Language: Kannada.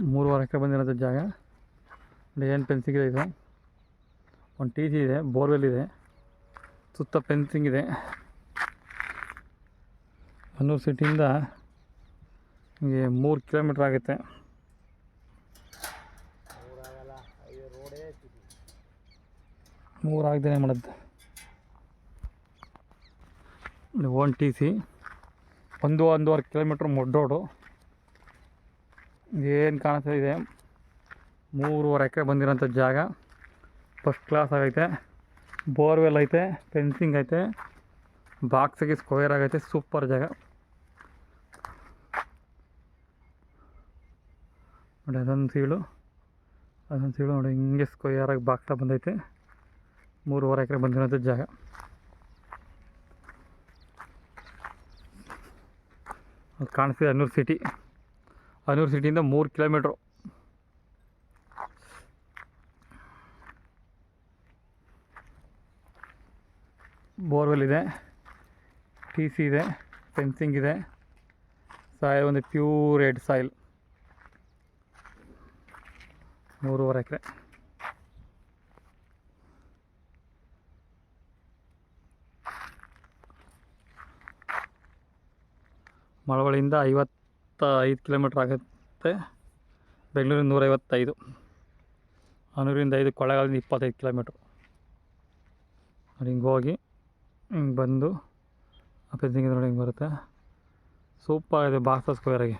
ಮೂರುವರೆ ಎಕರೆ ಬಂದಿರೋಂಥ ಜಾಗ. ಡಿಸೈನ್ ಏನು ಫೆನ್ಸಿಂಗ್ ಇದೆ ಇದು. ಒಂದು ಟಿ ಸಿ ಇದೆ, ಬೋರ್ವೆಲ್ ಇದೆ. ಸುತ್ತ ಪೆನ್ಸಿಂಗ್ ಇದೆ. ಮನ್ನೂರು ಸಿಟಿಯಿಂದ ಹಿಂಗೆ ಮೂರು ಕಿಲೋಮೀಟ್ರ್ ಆಗುತ್ತೆ. ಮೂರು ಆಗದೇನೆ ಮಾಡೋದು. One T C. ಒಂದು ಒಂದೂವರೆ ಕಿಲೋಮೀಟ್ರ್ ರೋಡು. ಏನು ಕಾಣಿಸ್ತಾ ಇದೆ? ಮೂರುವರೆ ಎಕರೆ ಬಂದಿರೋಂಥ ಜಾಗ. ಫಸ್ಟ್ ಕ್ಲಾಸ್ ಆಗೈತೆ. ಬೋರ್ವೆಲ್ ಐತೆ ಫೆನ್ಸಿಂಗ್ ಐತೆ ಬಾಕ್ಸಿಗೆ ಸ್ಕ್ವೇರ್ ಆಗೈತೆ ಸೂಪರ್ ಜಾಗ. ನೋಡಿ, ಅದೊಂದು ಸೀಳು. ಅದೊಂದು ಸೀಳು ನೋಡಿ, ಹಿಂಗೆ ಸ್ಕ್ವೇರಾಗಿ ಬಾಕ್ಸ ಬಂದೈತೆ. ಮೂರುವರೆ ಎಕರೆ ಬಂದಿರೋಂಥ ಜಾಗ. ಅದು ಕಾಣಿಸ್ತಿದೆ ಅನ್ನೂರು ಸಿಟಿ ಅನ್ನೂರು ಸಿಟಿಯಿಂದ ಮೂರು ಕಿಲೋಮೀಟ್ರು. ಬೋರ್ವೆಲ್ ಇದೆ ಟಿ ಸಿ ಇದೆ ಫೆನ್ಸಿಂಗ್ ಇದೆ. ಸಾಯಿಲ್ ಒಂದು ಪ್ಯೂರ್ ರೆಡ್ ಸಾಯಿಲ್ ಮೂರುವರೆ ಎಕರೆ. ಮಳವಳ್ಳಿಯಿಂದ ಐವತ್ತ ಐದು ಕಿಲೋಮೀಟ್ರ್ ಆಗುತ್ತೆ. ಬೆಂಗಳೂರಿಂದ ನೂರೈವತ್ತೈದು ಹನೂರಿಂದ ಐದು ಕೊಳ್ಳೆಗಾಲದಿಂದ ಇಪ್ಪತ್ತೈದು ಕಿಲೋಮೀಟ್ರ್. ಹಿಂಗೆ ಹೋಗಿ, ಹಿಂಗೆ ಬಂದು ಫೆನ್ಸಿಂಗ್ ನೋಡಿ, ಹಿಂಗೆ ಬರುತ್ತೆ. ಸೂಪರ್ ಇದೆ ಬಾಕ್ಸ ಸ್ಕ್ವೇರಾಗಿ